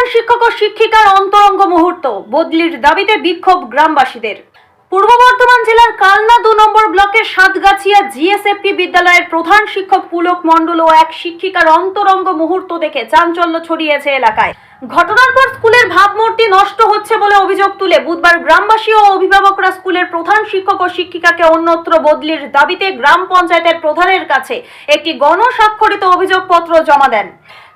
প্রধান শিক্ষক ও শিক্ষিকার অন্তরঙ্গ মুহূর্ত, বদলির দাবিতে বিক্ষোভ গ্রামবাসীদের। পূর্ব বর্ধমান জেলার কালনা দু নম্বর ব্লকের সাতগাছিয়া জিএসএফপি বিদ্যালয়ের প্রধান শিক্ষক পুলক মণ্ডল ও এক শিক্ষিকার অন্তরঙ্গ মুহূর্ত দেখে চাঞ্চল্য ছড়িয়েছে এলাকায়। ঘটনার পর স্কুলের ভাবমূর্তি নষ্ট হচ্ছে বলে অভিযোগ তুলে বুধবার গ্রামবাসী ও অভিভাবকরা স্কুলের প্রধান শিক্ষক ও শিক্ষিকাকে অন্যত্র বদলির দাবিতে গ্রাম পঞ্চায়েতের প্রধানের কাছে একটি গণস্বাক্ষরিত অভিযোগপত্র জমা দেন।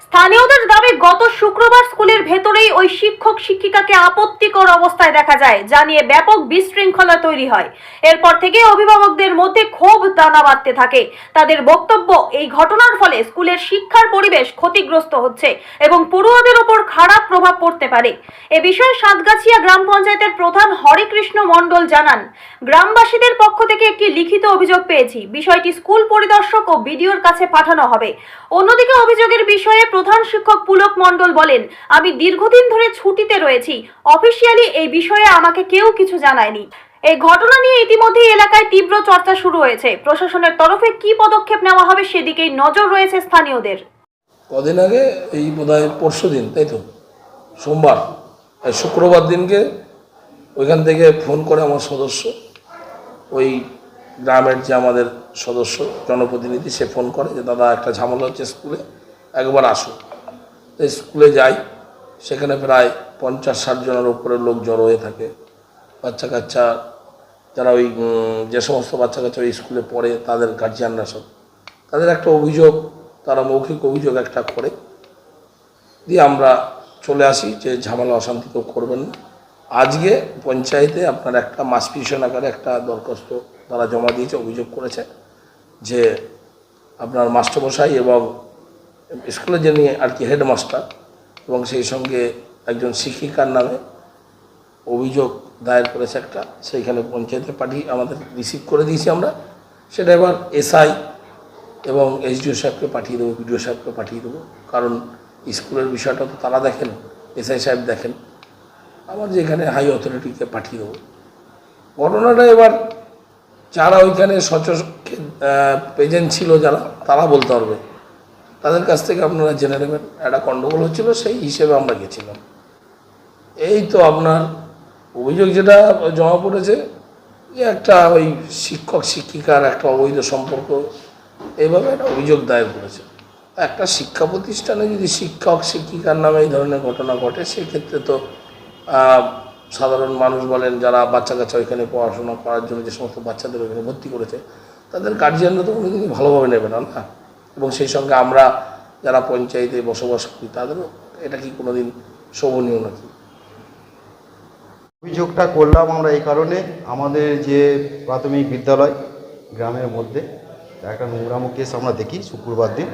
স্থানীয়দের দাবি, গত শুক্রবার স্কুলের ভেতরেই ওই শিক্ষক শিক্ষিকাকে আপত্তিকর অবস্থায় দেখা যায়, যা নিয়ে ব্যাপক বিশৃঙ্খলা তৈরি হয়। এরপর থেকে অভিভাবকদের মধ্যে ক্ষোভ দানা বাঁধতে থাকে। তাদের বক্তব্য, এই ঘটনার ফলে স্কুলের শিক্ষার পরিবেশ ক্ষতিগ্রস্ত হচ্ছে এবং পড়ুয়াদের ওপর খারাপ প্রভাব পড়তে পারে। এ বিষয়ে সাতগাছিয়া গ্রাম পঞ্চায়েতের প্রধান হরেকৃষ্ণ মণ্ডল জানান, গ্রামবাসীদের পক্ষ থেকে একটি লিখিত অভিযোগ পেয়েছি। বিষয়টি স্কুল পরিদর্শক ও বিডিওর কাছে পাঠানো হবে। অন্যদিকে অভিযোগের বিষয়ে প্রধান শিক্ষক পুলক মণ্ডল বলেন, আমি দীর্ঘদিন ধরে ছুটিতে রয়েছি। অফিসিয়ালি এই বিষয়ে আমাকে কেউ কিছু জানায়নি। এই ঘটনা নিয়ে ইতিমধ্যেই এলাকায় তীব্র চর্চা শুরু হয়েছে। প্রশাসনের তরফে কি পদক্ষেপ নেওয়া হবে সেদিকেই নজর রয়েছে স্থানীয়দের। কদিন আগে এই বোধহয় পরশু দিন, তাই তো? সোমবার শুক্রবার দিনকে ওইখান থেকে ফোন করে আমার সদস্য, ওই গ্রামের যে আমাদের সদস্য, জনপ্রতিনিধি, সে ফোন করে যে, দাদা, একটা ঝামেলা হচ্ছে স্কুলে। একবার আসো। স্কুলে যাই, সেখানে প্রায় পঞ্চাশ ষাট জনের উপরে লোক জড়ো হয়ে থাকে। বাচ্চা কাচ্চা যারা ওই যে সমস্ত বাচ্চা কাচ্চা ওই স্কুলে পড়ে, তাদের গার্জিয়ানরা সব। তাদের একটা অভিযোগ, তারা মৌখিক অভিযোগ একটা করে। দিয়ে আমরা চলে আসি, যে ঝামেলা অশান্তি কেউ করবেন না। আজকে পঞ্চায়েতে আপনার একটা মাসপিশন আকারে একটা দরখাস্ত তারা জমা দিয়েছে, অভিযোগ করেছে যে আপনার মাস্টারমশাই এবং স্কুলে যিনি আর কি হেডমাস্টার এবং সেই সঙ্গে একজন শিক্ষিকার নামে অভিযোগ দায়ের করেছে একটা, সেইখানে পঞ্চায়েতে পাঠিয়ে আমাদের রিসিভ করে দিয়েছি আমরা। সেটা এবার এসআই এবং এসডিও সাহেবকে পাঠিয়ে দেবো, বিডিও সাহেবকে পাঠিয়ে দেবো। কারণ স্কুলের বিষয়টা তো তারা দেখেন, এসআই সাহেব দেখেন। আমার যেখানে হাই অথরিটিকে পাঠিয়ে দেবো। ঘটনাটা এবার যারা ওইখানে সচ প্রেজেন্ট ছিল যারা, তারা বলতে পারবে। তাদের কাছ থেকে আপনারা জেনে নেবেন, একটা গণ্ডগোল হচ্ছিল, সেই হিসেবে আমরা গেছিলাম। এই তো আপনার অভিযোগ যেটা জমা পড়েছে, যে একটা ওই শিক্ষক, শিক্ষিকার একটা অবৈধ সম্পর্ক এইভাবে একটা অভিযোগ দায়ের করেছে। একটা শিক্ষা প্রতিষ্ঠানে যদি শিক্ষক, শিক্ষিকার নামে এই ধরনের ঘটনা ঘটে, সেক্ষেত্রে তো সাধারণ মানুষ বলেন, যারা বাচ্চা কাচ্চা ওইখানে পড়াশোনা করার জন্য যে সমস্ত বাচ্চাদের ওইখানে ভর্তি করেছে, তাদের গার্জিয়ানরা তো কোনোদিনই ভালোভাবে নেবে না না? এবং সেই সঙ্গে আমরা যারা পঞ্চায়েতে বসবাস করি তাদেরও এটা কি কোনোদিন শোভনীয় নাকি? অভিযোগটা করলাম আমরা এই কারণে। আমাদের যে প্রাথমিক বিদ্যালয় গ্রামের মধ্যে একটা নোংরামো কেস আমরা দেখি শুক্রবার দিন।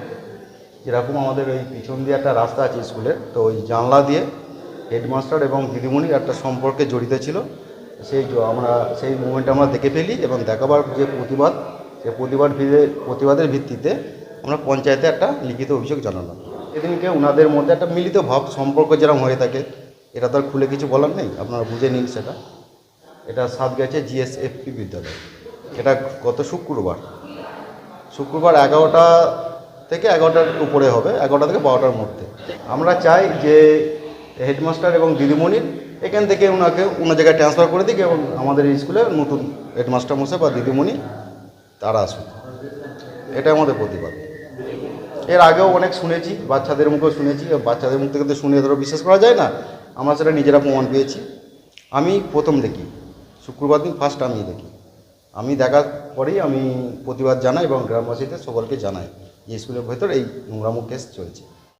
যেরকম আমাদের ওই পিছন দিয়ে একটা রাস্তা আছে স্কুলের, তো ওই জানলা দিয়ে হেডমাস্টার এবং দিদিমণির একটা সম্পর্কে জড়িত ছিল। সেই আমরা, সেই মুভমেন্ট আমরা দেখে ফেলি এবং দেখাবার যে প্রতিবাদ সেই প্রতিবাদ প্রতিবাদের ভিত্তিতে আমরা পঞ্চায়েতে একটা লিখিত অভিযোগ জানালাম। এদিনকে ওনাদের মধ্যে একটা মিলিত ভাব সম্পর্ক যেরকম হয়ে থাকে, এটা তো আর খুলে কিছু বলার নেই, আপনারা বুঝে নিন সেটা। এটা সাত গেছে জিএসএফপি বিদ্যালয়। এটা গত শুক্রবার। শুক্রবার এগারোটা থেকে এগারোটার উপরে হবে, এগারোটা থেকে বারোটার মধ্যে। আমরা চাই যে হেডমাস্টার এবং দিদিমণির এখান থেকে ওনাকে অন্য জায়গায় ট্রান্সফার করে দিক এবং আমাদের স্কুলে নতুন হেডমাস্টার মশাই বা দিদিমণি তারা আসুক। এটা আমাদের প্রতিবাদ। এর আগেও অনেক শুনেছি, বাচ্চাদের মুখেও শুনেছি বাচ্চাদের মুখ থেকে তো শুনে ধরো বিশ্বাস করা যায় না, আমরা সেটা নিজেরা প্রমাণ পেয়েছি। আমি প্রথম দেখি, শুক্রবার দিন ফার্স্ট আমি দেখি। আমি দেখার পরেই আমি প্রতিবাদ জানাই এবং গ্রামবাসীদের সকলকে জানাই যে স্কুলের ভেতর এই নোংরামুখ কেস চলছে।